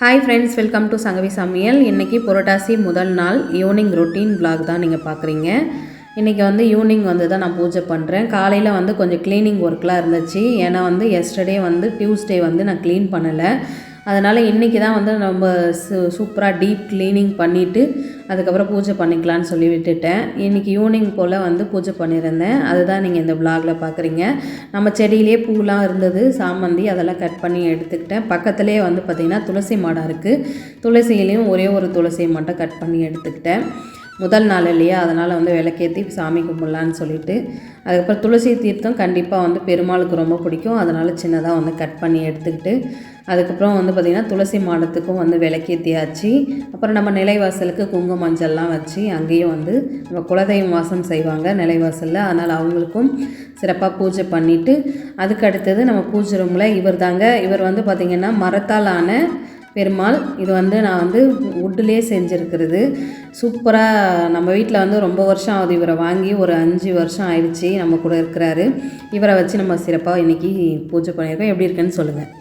Hi friends welcome to Sangavi சமையல் இன்றைக்கி புரட்டாசி முதல் நாள் ஈவினிங் ரொட்டீன் பிளாக் தான் நீங்கள் பார்க்குறீங்க இன்றைக்கி வந்து ஈவினிங் வந்து தான் நான் பூஜை பண்ணுறேன் காலையில் வந்து கொஞ்சம் க்ளீனிங் ஒர்க்லாம் இருந்துச்சு. ஏன்னா வந்து எஸ்டர்டே வந்து டியூஸ்டே வந்து நான் க்ளீன் பண்ணலை. அதனால் இன்றைக்கி தான் வந்து நம்ம சூ சூப்பராக டீப் க்ளீனிங் பண்ணிவிட்டு அதுக்கப்புறம் பூஜை பண்ணிக்கலான்னு சொல்லி விட்டுட்டேன். இன்றைக்கி ஈவினிங் போல் வந்து பூஜை பண்ணியிருந்தேன். அதுதான் நீங்கள் இந்த விலாகில் பார்க்குறீங்க நம்ம செடியிலே பூலாம் இருந்தது சாமந்தி அதெல்லாம் கட் பண்ணி எடுத்துக்கிட்டேன். பக்கத்துலேயே வந்து பார்த்திங்கன்னா துளசி மாடம் இருக்குது துளசியிலையும் ஒரே ஒரு துளசியை மட்டும் கட் பண்ணி எடுத்துக்கிட்டேன். முதல் நாள் இல்லையா அதனால் வந்து விளக்கேற்றி சாமி கும்பிட்லான்னு சொல்லிட்டு. அதுக்கப்புறம் துளசி தீர்த்தம் கண்டிப்பாக வந்து பெருமாளுக்கு ரொம்ப பிடிக்கும். அதனால் சின்னதாக வந்து கட் பண்ணி எடுத்துக்கிட்டு அதுக்கப்புறம் வந்து பார்த்திங்கன்னா துளசி மாடத்துக்கும் வந்து விளக்கேற்றியாச்சு அப்புறம் நம்ம நிலைவாசலுக்கு குங்கும மஞ்சள்லாம் வச்சு அங்கேயும் வந்து நம்ம குலதெய்வம் வாசம் செய்வாங்க நிலைவாசலில். அதனால் அவங்களுக்கும் சிறப்பாக பூஜை பண்ணிவிட்டு அதுக்கு அடுத்தது நம்ம பூஜை ரூமில் இவர் தாங்க. இவர் வந்து பார்த்திங்கன்னா மரத்தால் ஆன பெருமாள். இது வந்து நான் வந்து வுட்டிலே செஞ்சுருக்கிறது. சூப்பராக நம்ம வீட்டில் வந்து ரொம்ப வருஷம் ஆகுது. இவரை வாங்கி ஒரு அஞ்சு வருஷம் ஆயிடுச்சு நம்ம கூட இருக்கிறாரு. இவரை வச்சு நம்ம சிறப்பாக இன்றைக்கி பூஜை பண்ணியிருக்கோம். எப்படி இருக்குன்னு சொல்லுங்கள்